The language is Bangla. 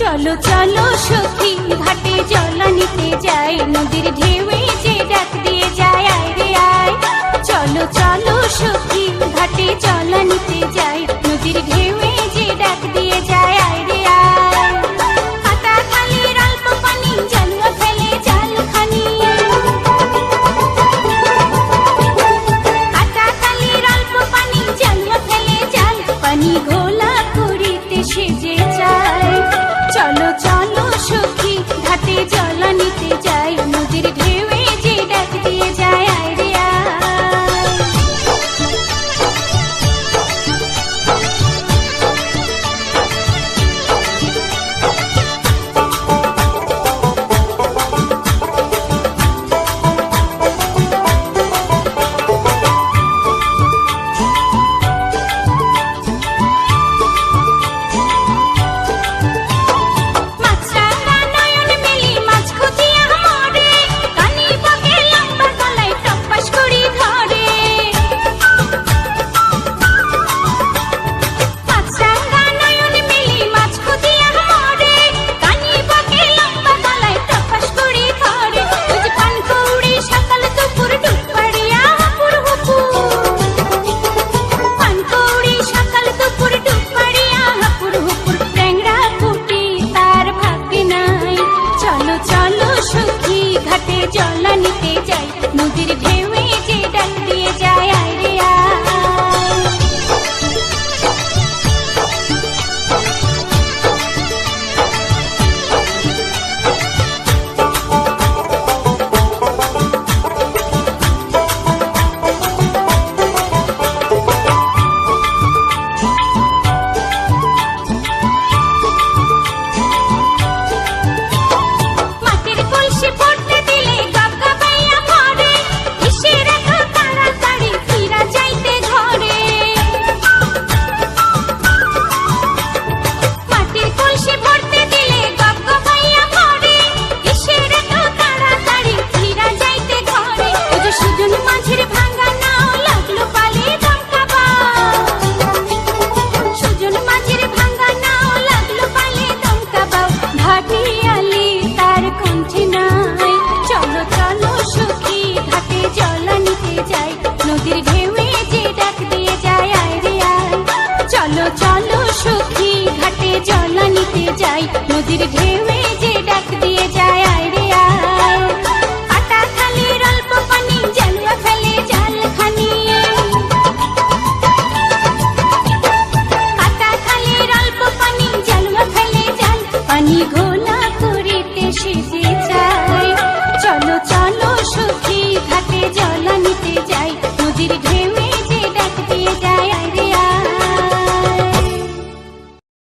চলো চলো সখী, ঘাটে জলা নিতে যাই, নদীর ঢেউয়ে যে ডাক দিয়ে যায়, আয় রে আয়। চলো চলো সখী, ঘাটে জলা নিতে যাই নদীর ঢেউয়ে যে ডাক দিয়ে যায় আয় রে